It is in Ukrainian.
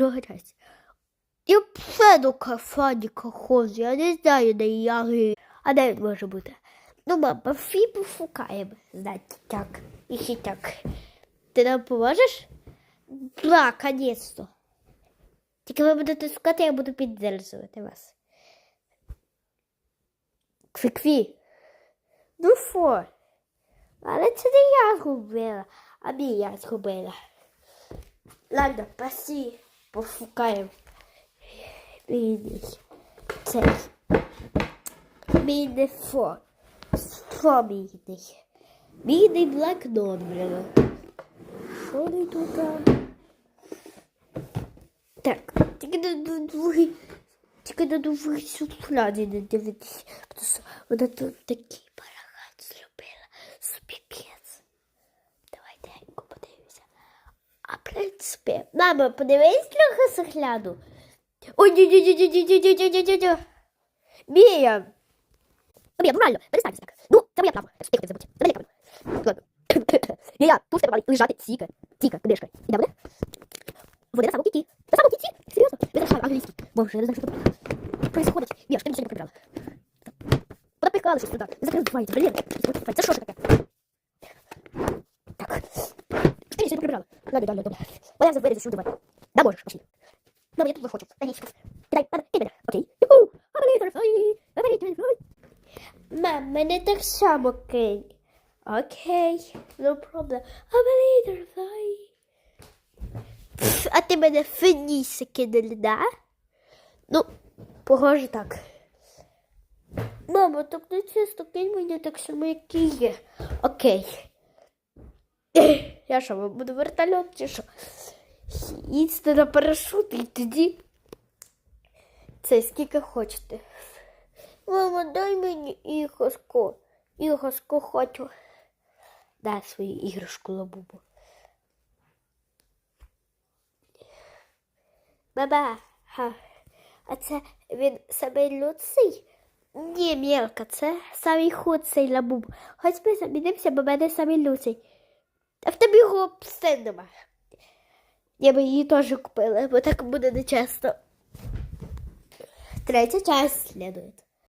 Часть. Я все до кафаніка ходжу, я не знаю, де я ги- А де він може бути? Ну, мама, фі пошукаємо. Знаєте, так. І ще так. Ти нам поможеш? Да, конечно. Тільки ви будете шукати, я буду піддержувати вас. Кві-кві. Ну що? Але це не я згубила, а мій я згубила. Ладно, пасі, пошукаємо. Міний. Цей. Міний фо. Що міний? Міний блокнот, блин. Що не тут? Так, тільки на другий, тільки на другий шухляді не дивитись, тому що вона тут такий бараган зробила, супіпець. Давайте я подивимося. А в принципі, мама, подивись трохи шухляду. Ой, ні ні ні ні ні ні ні ні ні ні Мія! Мія, ну реально, перестаньте так. Ну, це моя право. Тихо, не забудь. Моя право. Ладно. Мія, тут мали лежати тіка. Тіка, книжка. Іде вони? Вони на самому кінці. На самому кінці? Серйозно? Я зайшла англійський. Боже, я не знаю, що тут происходить. Мія, що ти нічого не прибрала? Подопікали щось туди. Не закривайте, блін. Це що ж таке? Так. Прибрала. Ладно, ладно, добре. Бо я вже вирізу сюди. Да, можеш, пошли. Мама, я тут виходжу. Танічка. Кидай, ти мене. Окей. Юху! Абелітерфай! Абелітерфай! Мам, мене так само кинь. Окей, no problem. Абелітерфай! А ти мене феніси кинули, да? Ну, похоже так. Мамо, так не чисто, кинь мені так само, як і є. Окей. Я що, буду вертольот чи що? Їдьте на парашут і тоді. Це скільки хочете. Мама, дай мені іграшку. Іграшку хочу. Дай свою іграшку лабубу. Баба, ха. а це він самий люций? Ні, мілка, це самий худший лабуб. Хоч ми замінимося, бо мене самий люций. А в тебе його все нема. Я би її теж купила, бо так буде нечесно. Третя часть слідує.